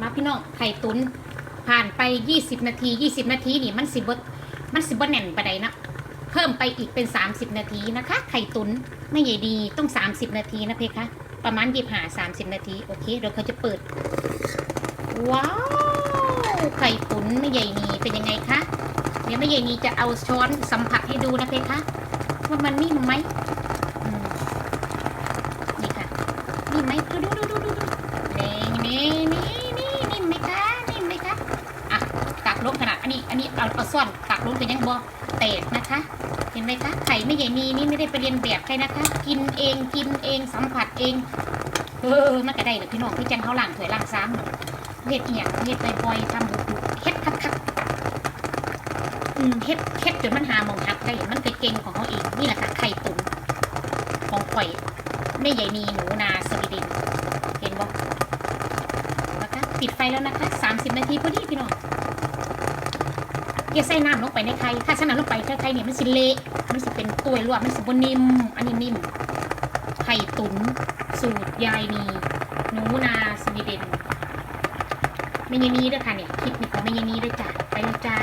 มาพี่น้องไข่ตุนผ่านไป 20 นาที 20 นาทีนี่มันสิบมันสิบแน่นปะไดนะเพิ่มไปอีกเป็น 30 นาทีนะคะ ไข่ตุนไม่ใหญ่ดีต้อง 30 นาทีนะเพคะประมาณยีบหา30นาที โอเคเดี๋ยวเขาจะเปิด ว้าวไข่ตุนไม่ใหญ่นีเป็นยังไงคะเดี๋ยวไม่ใหญ่นีจะเอาช้อนสัมผัสให้ดูนะเพคะว่ามันนิ่มไหมนี่ค่ะนิ่มไหมดูดูดูดูดูดูนี่นี่นี่นี่นิ่มไหมคะนิ่มไหมคะอะตักล งขนาดอันนี้อันนี้เอาเอาซ่อนตักลงไปยังบอแตกนะคะ เห็นไหมคะไข่ไม่ใหญ่นีนี่ไม่ได้ไปเรียนแบบใครนะคะ กินเองกินเองสัมผัสเองเออมันก็ได้เลยพี่น้องพี่จันเขาหล่างถวยหล่างซ้ำเนาะเฮ็ดเอียงเฮ็ดบ่อยๆทำบุกเฮ็ดคักๆอืมเฮ็ดเฮ็ดจนมันหามองหักได้มันเป็นเก่งของเขาเองนี่แหละค่ะไข่ตุ๋นของข่อยไม่ใหญ่นีหนูนาสวีเดนเห็นบ่นะคะปิดไฟแล้วนะคะ30นาทีพอดีพี่น้อง อย่าใส่น้ำลงไปในไข่ ถ้าใส่น้ำลงไปไข่เนี่ยมันสิเละมันสิเป็นตัวลวกมันสิบนิ่ม อันนี้นิ่ม ไข่ตุ๋นสูตรยายนีหนูนาสวีเดนไม่ยนีด้วยค่ะเนี่ยคลิปนี้ของไม่ยายนีด้วยจ้ะไปเลยจ้า